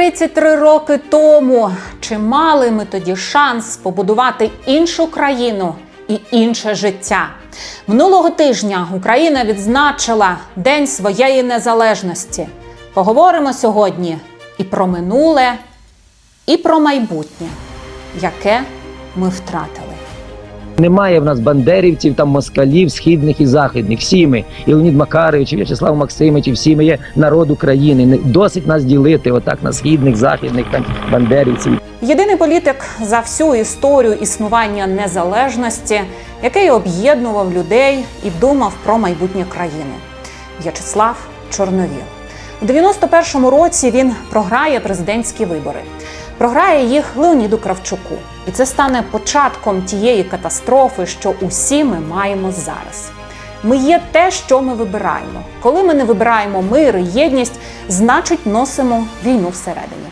33 роки тому чи мали ми тоді шанс побудувати іншу країну і інше життя? Минулого тижня Україна відзначила День своєї незалежності. Поговоримо сьогодні і про минуле, і про майбутнє, яке ми втратили. Немає в нас бандерівців, там москалів, східних і західних. Всі ми, і Леонід Макарович, і В'ячеслав Максимович, і всі ми є народ України. Не- Досить нас ділити отак на східних, західних, там бандерівців. Єдиний політик за всю історію існування незалежності, який об'єднував людей і думав про майбутнє країни. В'ячеслав Чорновіл. У 91-му році він програє президентські вибори. Програє їх Леоніду Кравчуку. І це стане початком тієї катастрофи, що усі ми маємо зараз. Ми є те, що ми вибираємо. Коли ми не вибираємо мир і єдність, значить носимо війну всередині.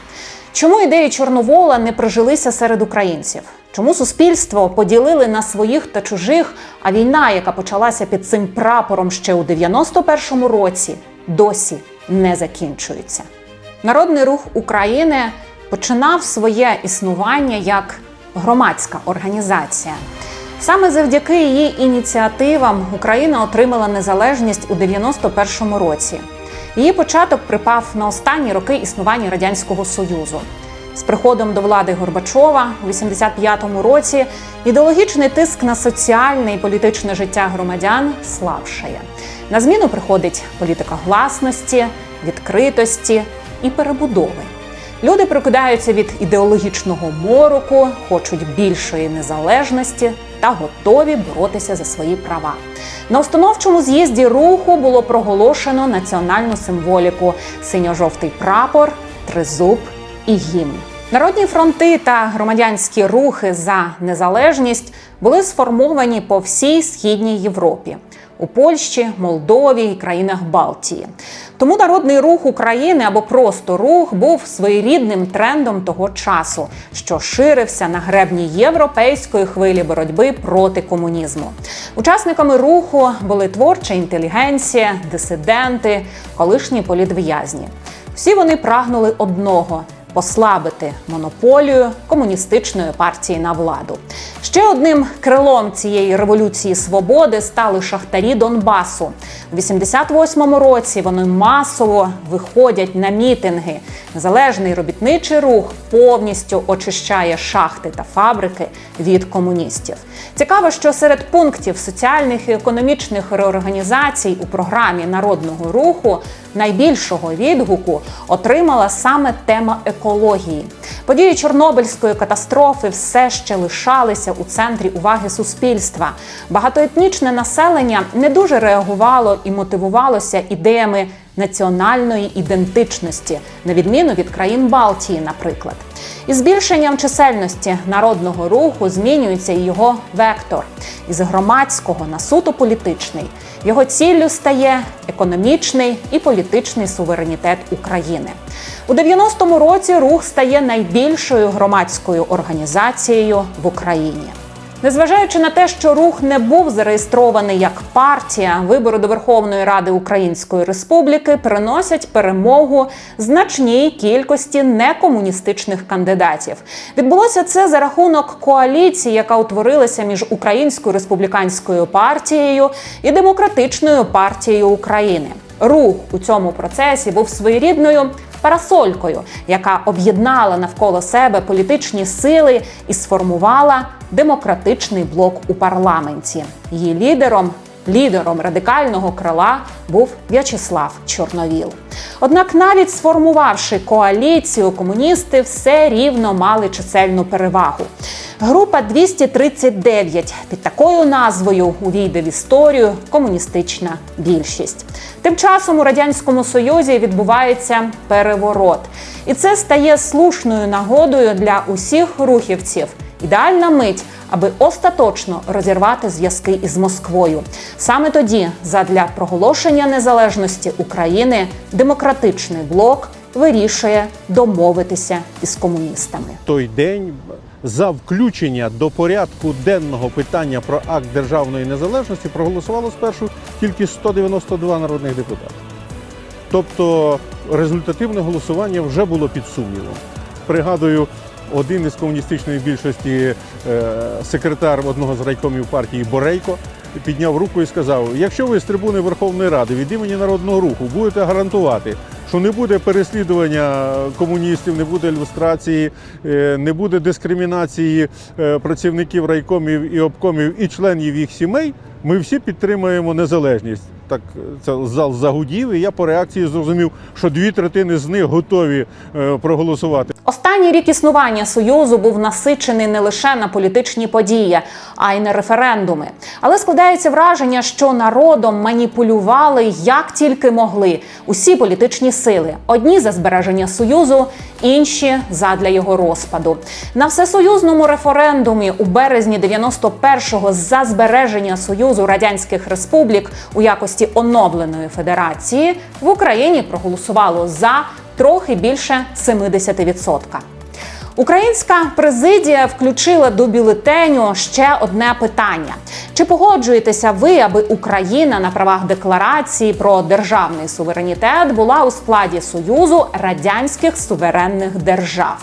Чому ідеї Чорновола не прижилися серед українців? Чому суспільство поділили на своїх та чужих? А війна, яка почалася під цим прапором ще у 91-му році, досі не закінчується. Народний рух України починав своє існування як громадська організація. Саме завдяки її ініціативам Україна отримала незалежність у 91-му році. Її початок припав на останні роки існування радянського союзу. З приходом до влади Горбачова у 85-му році ідеологічний тиск на соціальне і політичне життя громадян слабшає. На зміну приходить політика гласності, відкритості і перебудови. Люди прокидаються від ідеологічного мороку, хочуть більшої незалежності та готові боротися за свої права. На установчому з'їзді руху було проголошено національну символіку: синьо-жовтий прапор, тризуб і гімн. Народні фронти та громадянські рухи за незалежність були сформовані по всій східній Європі у Польщі, Молдові і країнах Балтії. Тому народний рух України або просто рух був своєрідним трендом того часу, що ширився на гребні європейської хвилі боротьби проти комунізму. Учасниками руху були творча інтелігенція, дисиденти, колишні політв'язні. Всі вони прагнули одного послабити монополію комуністичної партії на владу. Ще одним крилом цієї революції свободи стали шахтарі Донбасу. У 88-му році вони масово виходять на мітинги. Незалежний робітничий рух повністю очищає шахти та фабрики від комуністів. Цікаво, що серед пунктів соціальних і економічних реорганізацій у програмі народного руху найбільшого відгуку отримала саме тема екології. Події Чорнобильської катастрофи все ще лишалися у центрі уваги суспільства. Багатоетнічне населення не дуже реагувало і мотивувалося ідеями національної ідентичності, на відміну від країн Балтії, наприклад. Із збільшенням чисельності народного руху змінюється і його вектор із громадського на суто політичний. Його ціллю стає економічний і політичний суверенітет України. У 90-му році рух стає найбільшою громадською організацією в Україні. Незважаючи на те, що рух не був зареєстрований як партія, вибори до Верховної Ради Української Республіки приносять перемогу значній кількості некомуністичних кандидатів. Відбулося це за рахунок коаліції, яка утворилася між Українською республіканською партією і Демократичною партією України. Рух у цьому процесі був своєрідною парасолькою, яка об'єднала навколо себе політичні сили і сформувала демократичний блок у парламенті. Її лідером, лідером радикального крила був В'ячеслав Чорновіл. Однак, навіть сформувавши коаліцію, комуністи все рівно мали чисельну перевагу. Група 239 під такою назвою увійде в історію комуністична більшість. Тим часом у радянському союзі відбувається переворот, і це стає слушною нагодою для усіх рухівців. Ідеальна мить, аби остаточно розірвати зв'язки із Москвою. Саме тоді, задля проголошення незалежності України, демократичний блок вирішує домовитися із комуністами. той день за включення до порядку денного питання про акт державної незалежності проголосувало спершу тільки 192 народних депутати. Тобто результативне голосування вже було під сумнівом. Пригадую, один із комуністичної більшості е, секретар одного з райкомів партії Борейко підняв руку і сказав: якщо ви з трибуни Верховної Ради від імені народного руху будете гарантувати, що не буде переслідування комуністів, не буде ілюстрації, е, не буде дискримінації е, працівників райкомів і обкомів і членів їх сімей, ми всі підтримуємо незалежність. Так це зал загудів, і я по реакції зрозумів, що дві третини з них готові е, проголосувати. Останній рік існування союзу був насичений не лише на політичні події, а й на референдуми. Але складається враження, що народом маніпулювали як тільки могли усі політичні сили: одні за збереження союзу, інші задля його розпаду. На всесоюзному референдумі у березні 91-го за збереження союзу радянських республік у якості оновленої федерації в Україні проголосувало за трохи більше 70%. Українська президія включила до бюлетеню ще одне питання: чи погоджуєтеся ви, аби Україна на правах декларації про державний суверенітет була у складі Союзу радянських суверенних держав?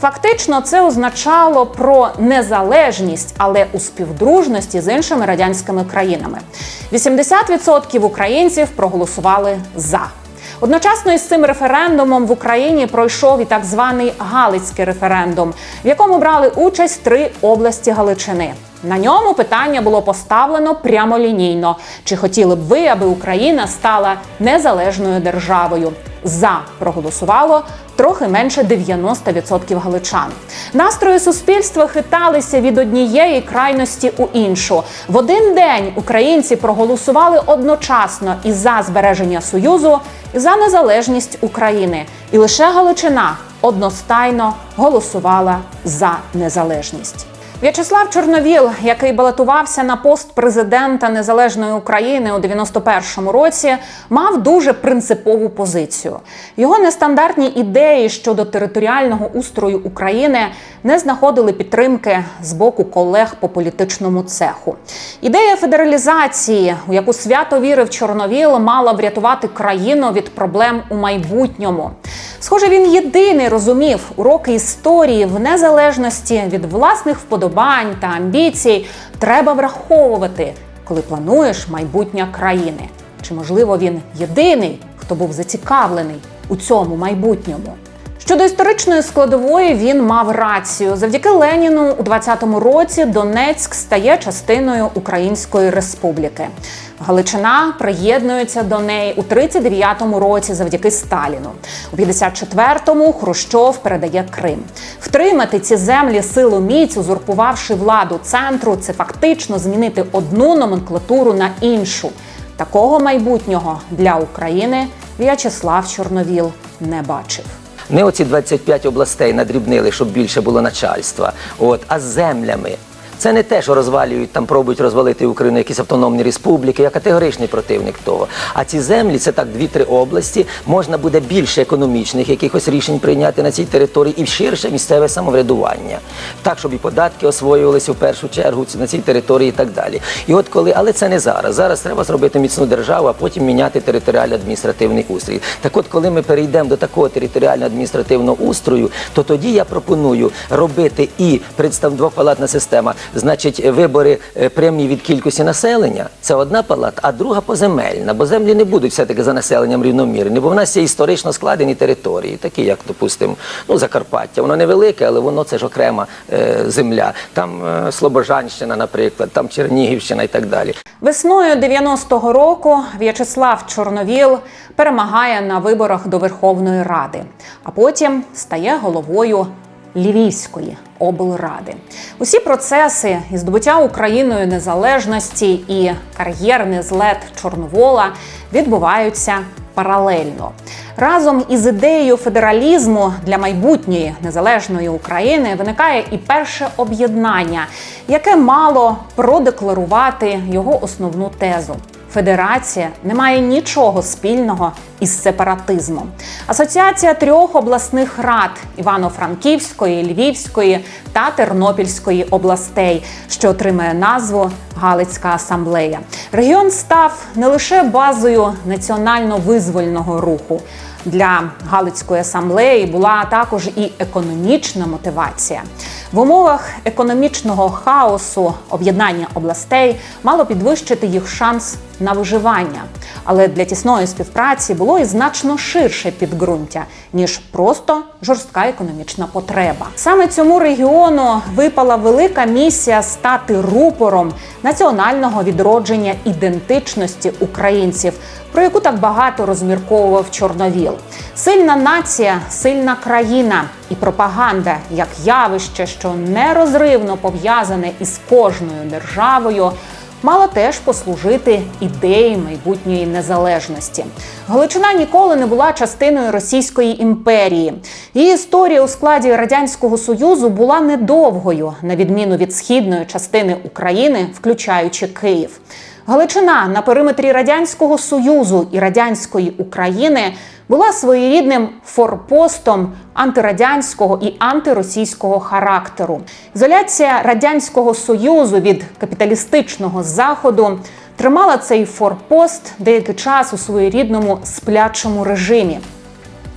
Фактично, це означало про незалежність, але у співдружності з іншими радянськими країнами. 80% українців проголосували за. Одночасно із цим референдумом в Україні пройшов і так званий Галицький референдум, в якому брали участь три області Галичини. На ньому питання було поставлено прямолінійно: чи хотіли б ви, аби Україна стала незалежною державою? За проголосувало трохи менше 90% галичан. Настрої суспільства хиталися від однієї крайності у іншу. В один день українці проголосували одночасно і за збереження союзу, і за незалежність України. І лише Галичина одностайно голосувала за незалежність. В'ячеслав Чорновіл, який балотувався на пост президента незалежної України у 91-му році, мав дуже принципову позицію. Його нестандартні ідеї щодо територіального устрою України не знаходили підтримки з боку колег по політичному цеху. Ідея федералізації, у яку свято вірив Чорновіл, мала врятувати країну від проблем у майбутньому. Схоже, він єдиний розумів уроки історії в незалежності від власних вподобань та амбіцій треба враховувати, коли плануєш майбутнє країни. Чи можливо він єдиний, хто був зацікавлений у цьому майбутньому? Щодо історичної складової він мав рацію. Завдяки Леніну у 20-му році Донецьк стає частиною Української республіки. Галичина приєднується до неї у 39-му році завдяки Сталіну. У 54-му Хрущов передає Крим. Втримати ці землі силу міць, узурпувавши владу центру, це фактично змінити одну номенклатуру на іншу. Такого майбутнього для України В'ячеслав Чорновіл не бачив. Не оці 25 областей надрібнили, щоб більше було начальства, от, а з землями. Це не те, що розвалюють, там пробують розвалити Україну якісь автономні республіки. Я категоричний противник того. А ці землі це так дві-три області. Можна буде більше економічних якихось рішень прийняти на цій території і ширше місцеве самоврядування, так щоб і податки освоювалися в першу чергу на цій території і так далі. І от коли, але це не зараз. Зараз треба зробити міцну державу, а потім міняти територіально-адміністративний устрій. Так, от, коли ми перейдемо до такого територіально-адміністративного устрою, то тоді я пропоную робити і представ двопалатна система. Значить, вибори е, прямі від кількості населення це одна палата, а друга поземельна, бо землі не будуть все-таки за населенням рівномірні, бо в нас є історично складені території, такі як, допустимо, ну, Закарпаття. Воно невелике, але воно це ж окрема е, земля. Там е, Слобожанщина, наприклад, там Чернігівщина і так далі. Весною 90-го року В'ячеслав Чорновіл перемагає на виборах до Верховної Ради, а потім стає головою Львівської облради. Усі процеси і здобуття Україною незалежності і кар'єрний злет Чорновола відбуваються паралельно. Разом із ідеєю федералізму для майбутньої незалежної України виникає і перше об'єднання, яке мало продекларувати його основну тезу Федерація не має нічого спільного із сепаратизмом. Асоціація трьох обласних рад Івано-Франківської, Львівської та Тернопільської областей, що отримає назву Галицька асамблея. Регіон став не лише базою національно-визвольного руху. Для Галицької асамблеї була також і економічна мотивація. В умовах економічного хаосу об'єднання областей мало підвищити їх шанс на виживання. Але для тісної співпраці було і значно ширше підґрунтя, ніж просто жорстка економічна потреба. Саме цьому регіону випала велика місія стати рупором національного відродження ідентичності українців, про яку так багато розмірковував Чорновіл. Сильна нація, сильна країна і пропаганда як явище, що нерозривно пов'язане із кожною державою. Мала теж послужити ідеї майбутньої незалежності. Галичина ніколи не була частиною Російської імперії. Її історія у складі радянського союзу була недовгою, на відміну від східної частини України, включаючи Київ. Галичина на периметрі радянського союзу і радянської України була своєрідним форпостом антирадянського і антиросійського характеру. Ізоляція радянського союзу від капіталістичного заходу тримала цей форпост деякий час у своєрідному сплячому режимі.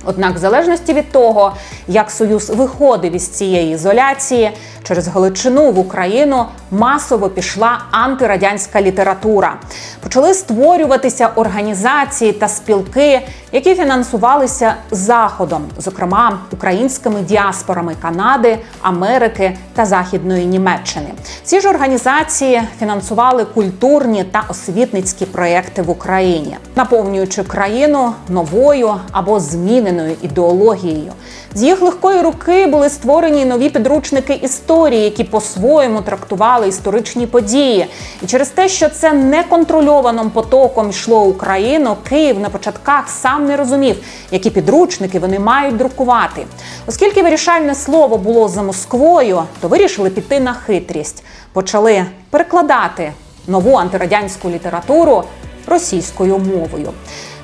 Однак, в залежності від того, як Союз виходив із цієї ізоляції, через Галичину в Україну масово пішла антирадянська література. Почали створюватися організації та спілки, які фінансувалися Заходом, зокрема українськими діаспорами Канади, Америки та Західної Німеччини. Ці ж організації фінансували культурні та освітницькі проекти в Україні, наповнюючи країну новою або зміненою ідеологією. З їх легкої руки були створені нові підручники історії, які по-своєму трактували історичні події. І через те, що це неконтрольованим потоком йшло Україну, Київ на початках сам не розумів, які підручники вони мають друкувати. Оскільки вирішальне слово було за Москвою, то вирішили піти на хитрість. Почали перекладати нову антирадянську літературу російською мовою.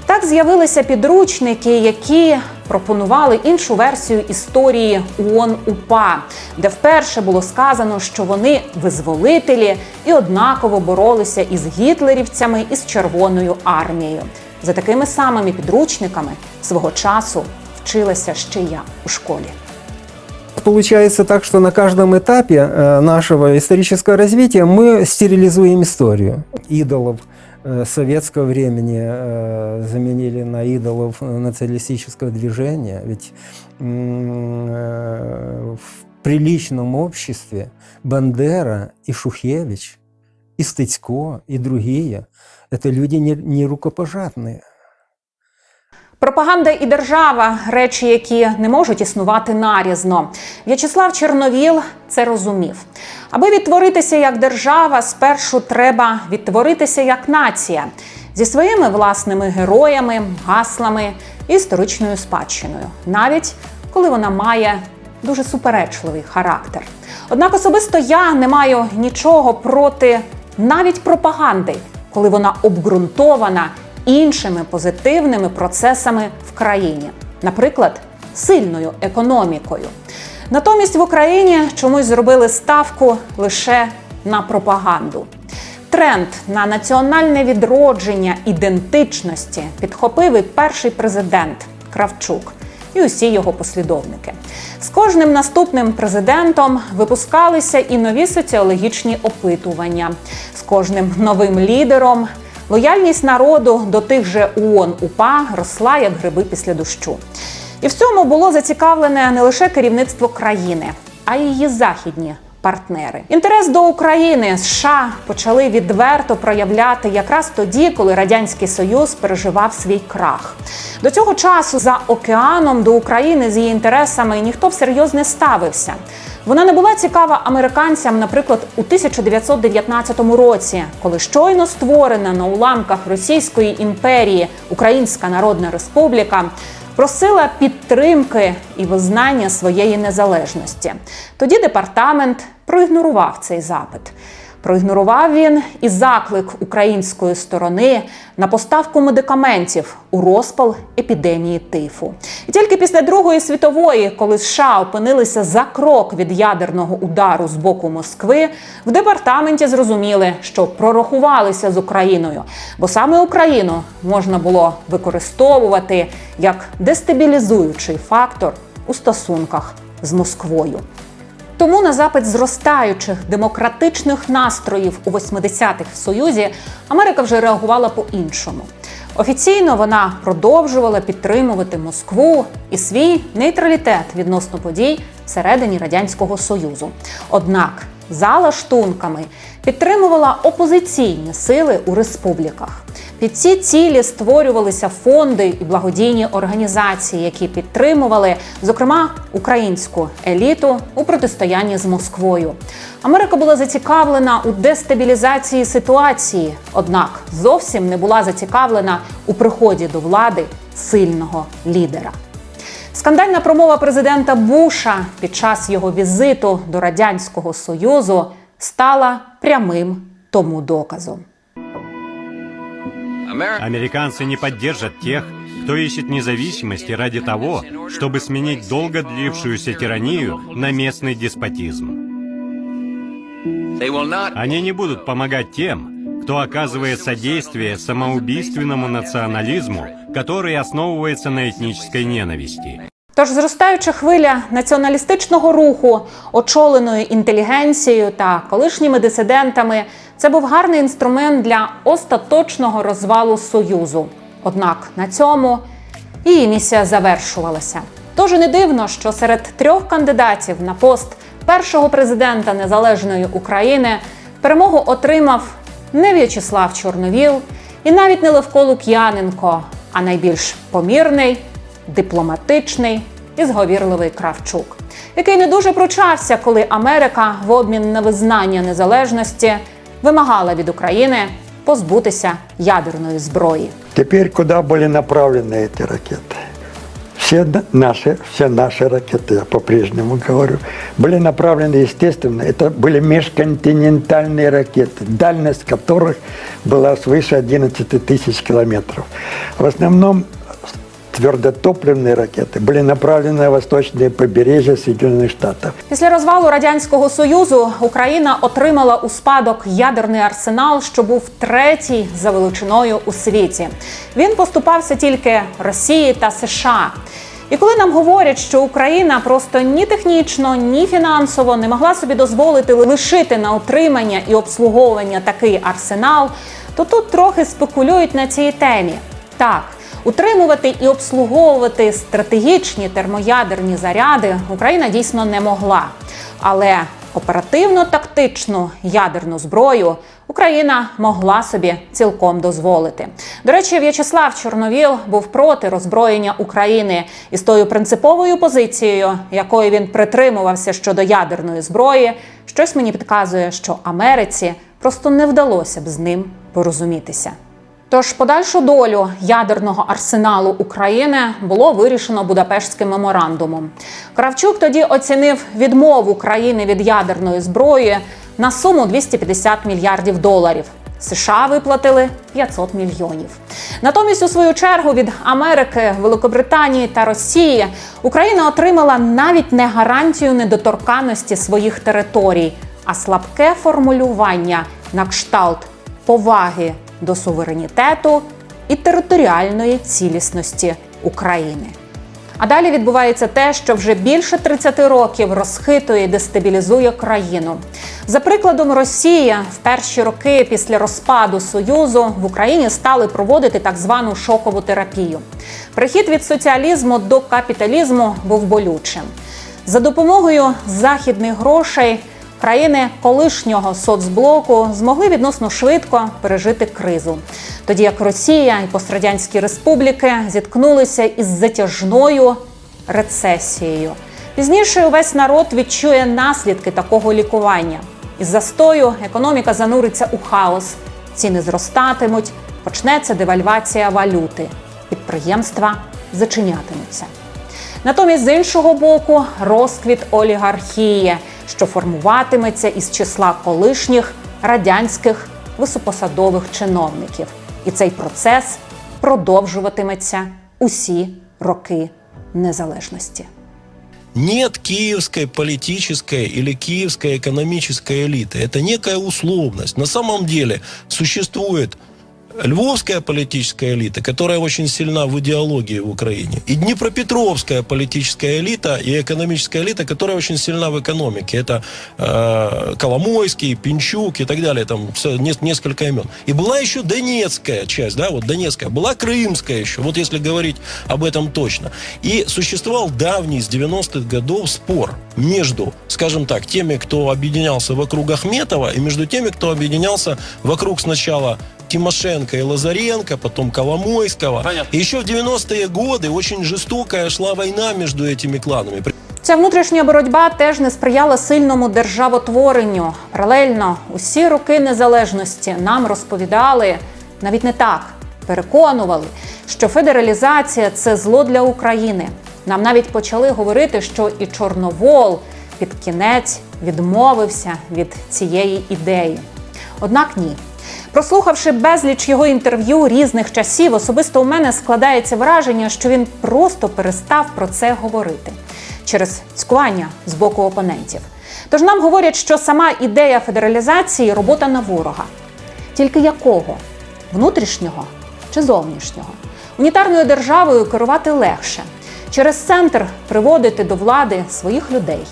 Так з'явилися підручники, які пропонували іншу версію історії ООН УПА, де вперше було сказано, що вони визволителі і однаково боролися із гітлерівцями і з Червоною армією. За такими самими підручниками свого часу вчилася ще я у школі. Получается так, что на каждом этапе э, нашего исторического развития мы стерилизуем историю. Идолов э, советского времени э, заменили на идолов э, националистического движения. Ведь м, э, в приличном обществе Бандера и Шухевич, и Стыцко, и другие – это люди не, не рукопожатные. Пропаганда і держава речі, які не можуть існувати нарізно. В'ячеслав Чорновіл це розумів. Аби відтворитися як держава, спершу треба відтворитися як нація зі своїми власними героями, гаслами історичною спадщиною, навіть коли вона має дуже суперечливий характер. Однак особисто я не маю нічого проти навіть пропаганди, коли вона обґрунтована іншими позитивними процесами в країні, наприклад, сильною економікою. Натомість в Україні чомусь зробили ставку лише на пропаганду. Тренд на національне відродження ідентичності підхопив і перший президент Кравчук і усі його послідовники. З кожним наступним президентом випускалися і нові соціологічні опитування. З кожним новим лідером лояльність народу до тих же ООН УПА росла як гриби після дощу. І в цьому було зацікавлене не лише керівництво країни, а й її західні партнери. Інтерес до України США почали відверто проявляти якраз тоді, коли радянський союз переживав свій крах. До цього часу за океаном до України з її інтересами ніхто всерйоз не ставився. Вона не була цікава американцям, наприклад, у 1919 році, коли щойно створена на уламках Російської імперії Українська Народна Республіка просила підтримки і визнання своєї незалежності. Тоді департамент проігнорував цей запит. Проігнорував він і заклик української сторони на поставку медикаментів у розпал епідемії тифу. І тільки після Другої світової, коли США опинилися за крок від ядерного удару з боку Москви, в департаменті зрозуміли, що прорахувалися з Україною, бо саме Україну можна було використовувати як дестабілізуючий фактор у стосунках з Москвою. Тому на запит зростаючих демократичних настроїв у 80-х в Союзі Америка вже реагувала по-іншому. Офіційно вона продовжувала підтримувати Москву і свій нейтралітет відносно подій всередині радянського союзу. Однак за лаштунками підтримувала опозиційні сили у республіках. Під ці цілі створювалися фонди і благодійні організації, які підтримували, зокрема, українську еліту у протистоянні з Москвою. Америка була зацікавлена у дестабілізації ситуації, однак зовсім не була зацікавлена у приході до влади сильного лідера. Скандальна промова президента Буша під час його візиту до радянського союзу стала прямим тому доказом. Американцы не поддержат тех, кто ищет независимости ради того, чтобы сменить долго длившуюся тиранию на местный деспотизм. Они не будут помогать тем, кто оказывает содействие самоубийственному национализму, который основывается на этнической ненависти. Тож зростаюча хвиля націоналістичного руху, очоленої інтелігенцією та колишніми дисидентами, це був гарний інструмент для остаточного розвалу союзу. Однак на цьому її місія завершувалася. Тож не дивно, що серед трьох кандидатів на пост першого президента незалежної України перемогу отримав не В'ячеслав Чорновіл і навіть не Левко Лук'яненко, а найбільш помірний дипломатичний і зговірливий Кравчук, який не дуже пручався, коли Америка в обмін на визнання незалежності вимагала від України позбутися ядерної зброї. Теперь куда были направлены эти ракеты? Все н- наши, все наши ракеты, я по-прежнему говорю, были направлены, естественно, это были межконтинентальные ракеты, дальность которых была свыше 11 тысяч километров. В основном твердотопливные ракеты были направлены на восточное побережье Соединенных Штатов. Після розвалу радянського союзу Україна отримала у спадок ядерний арсенал, що був третій за величиною у світі. Він поступався тільки Росії та США. І коли нам говорять, що Україна просто ні технічно, ні фінансово не могла собі дозволити лишити на утримання і обслуговування такий арсенал, то тут трохи спекулюють на цій темі. Так, утримувати і обслуговувати стратегічні термоядерні заряди Україна дійсно не могла. Але оперативно-тактичну ядерну зброю Україна могла собі цілком дозволити. До речі, В'ячеслав Чорновіл був проти роззброєння України і з тою принциповою позицією, якою він притримувався щодо ядерної зброї, щось мені підказує, що Америці просто не вдалося б з ним порозумітися. Тож подальшу долю ядерного арсеналу України було вирішено Будапештським меморандумом. Кравчук тоді оцінив відмову країни від ядерної зброї на суму 250 мільярдів доларів. США виплатили 500 мільйонів. Натомість, у свою чергу, від Америки, Великобританії та Росії Україна отримала навіть не гарантію недоторканності своїх територій, а слабке формулювання на кшталт поваги до суверенітету і територіальної цілісності України. А далі відбувається те, що вже більше 30 років розхитує і дестабілізує країну. За прикладом, Росія в перші роки після розпаду Союзу в Україні стали проводити так звану шокову терапію. Перехід від соціалізму до капіталізму був болючим. За допомогою західних грошей країни колишнього соцблоку змогли відносно швидко пережити кризу, тоді як Росія і пострадянські республіки зіткнулися із затяжною рецесією. Пізніше увесь народ відчує наслідки такого лікування. Із застою економіка зануриться у хаос, ціни зростатимуть, почнеться девальвація валюти, підприємства зачинятимуться. Натомість, з іншого боку, розквіт олігархії, що формуватиметься із числа колишніх радянських високосадових чиновників. І цей процес продовжуватиметься усі роки незалежності. Нет киевской политической или киевской экономической элиты. Это некая условность. На самом деле существует львовская политическая элита, которая очень сильна в идеологии в Украине, и Днепропетровская политическая элита и экономическая элита, которая очень сильна в экономике. Это э, Коломойский, Пинчук и так далее, там несколько имен. И была еще Донецкая часть, да, вот Донецкая, была Крымская еще, вот если говорить об этом точно. И существовал давний с 90-х годов спор между, скажем так, теми, кто объединялся вокруг Ахметова, и между теми, кто объединялся вокруг сначала Тимошенко и Лазаренко, потом Коломойского. И еще в 90-е годы очень жестокая шла война между этими кланами. Ця внутрішня боротьба теж не сприяла сильному державотворенню. Паралельно усі роки незалежності нам розповідали навіть не так, переконували, що федералізація це зло для України. Нам навіть почали говорити, що і Чорновол під кінець відмовився від цієї ідеї. Однак ні. Прослухавши безліч його інтерв'ю різних часів, особисто у мене складається враження, що він просто перестав про це говорити через цькування з боку опонентів. Тож нам говорять, що сама ідея федералізації робота на ворога. Тільки якого? Внутрішнього чи зовнішнього? Унітарною державою керувати легше, через центр приводити до влади своїх людей.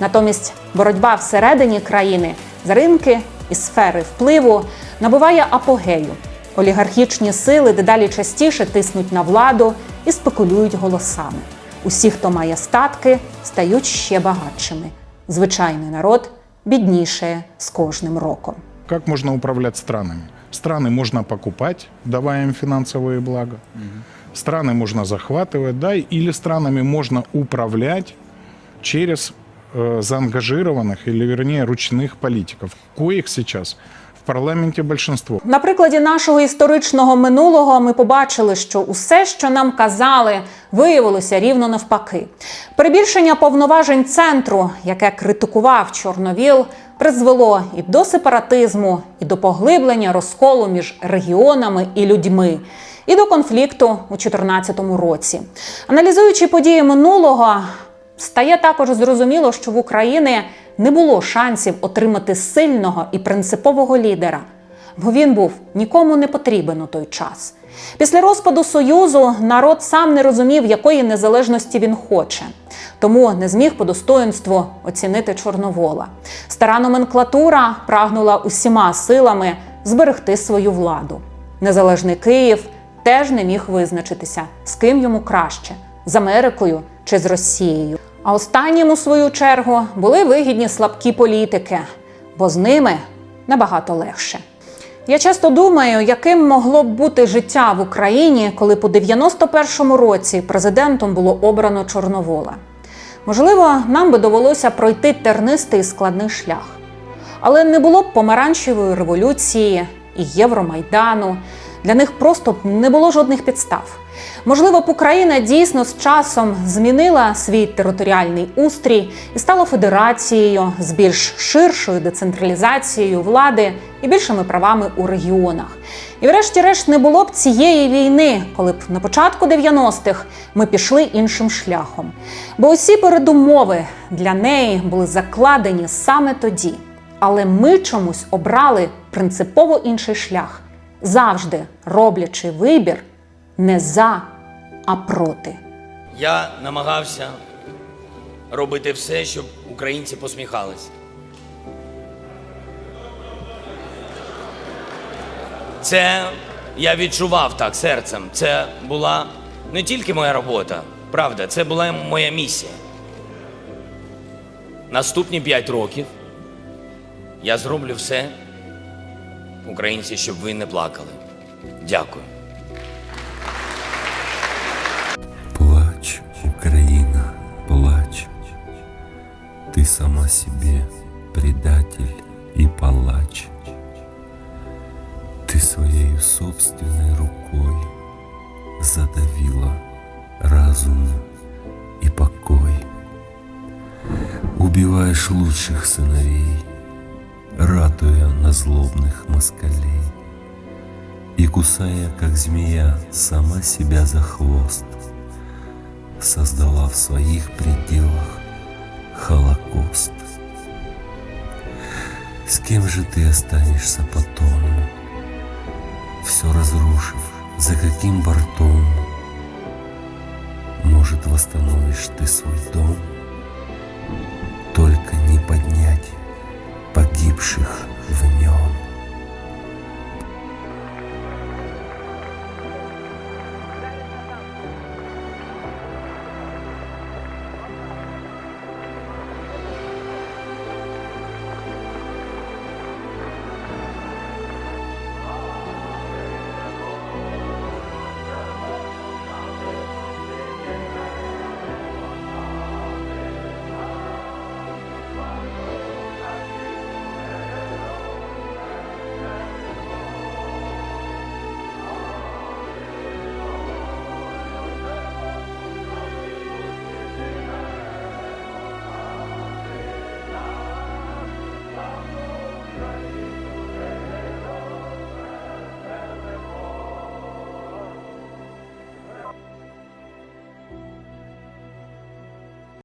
Натомість боротьба всередині країни за ринки і сфери впливу набуває апогею. Олігархічні сили дедалі частіше тиснуть на владу і спекулюють голосами. Усі, хто має статки, стають ще багатшими. Звичайний народ біднішає з кожним роком. Как можно управлять странами? Страны можно покупать, давая им финансовые блага. Страны можно захватывать, да, или странами можно управлять через э, заангажированных или, вернее, ручных политиков, коих сейчас в парламенте большинство. На прикладі нашого історичного минулого ми побачили, що усе, що нам казали, виявилося рівно навпаки. Перебільшення повноважень центру, яке критикував Чорновіл, призвело і до сепаратизму, і до поглиблення розколу між регіонами і людьми, і до конфлікту у 2014 році. Аналізуючи події минулого, Стає також зрозуміло, що в Україні не було шансів отримати сильного і принципового лідера, бо він був нікому не потрібен у той час. Після розпаду Союзу народ сам не розумів, якої незалежності він хоче, тому не зміг по достоинству оцінити Чорновола. Стара номенклатура прагнула усіма силами зберегти свою владу. Незалежний Київ теж не міг визначитися, з ким йому краще з Америкою чи з Росією. А останнім, у свою чергу, були вигідні слабкі політики, бо з ними набагато легше. Я часто думаю, яким могло б бути життя в Україні, коли по 91-му році президентом було обрано Чорновола. Можливо, нам би довелося пройти тернистий складний шлях. Але не було б помаранчевої революції і Євромайдану. Для них просто не було жодних підстав. Можливо, б Україна дійсно з часом змінила свій територіальний устрій і стала федерацією з більш ширшою децентралізацією влади і більшими правами у регіонах. І, врешті-решт, не було б цієї війни, коли б на початку 90-х ми пішли іншим шляхом. Бо усі передумови для неї були закладені саме тоді. Але ми чомусь обрали принципово інший шлях, завжди роблячи вибір не за, а проти. Я намагався робити все, щоб українці посміхались. Це я відчував так серцем. Це була не тільки моя робота, правда, це була моя місія. Наступні п'ять років я зроблю все, українці, щоб ви не плакали. Дякую. Плачь, Украина, плачь. Ты сама себе предатель и палач. Ты своей собственной рукой задавила разум и покой. Убиваешь лучших сыновей, рад ратуя на злобных москалей и кусая, как змея, сама себя за хвост, создала в своих пределах Холокост. С кем же ты останешься потом, все разрушив, за каким бортом? Может, восстановишь ты свой дом, 是。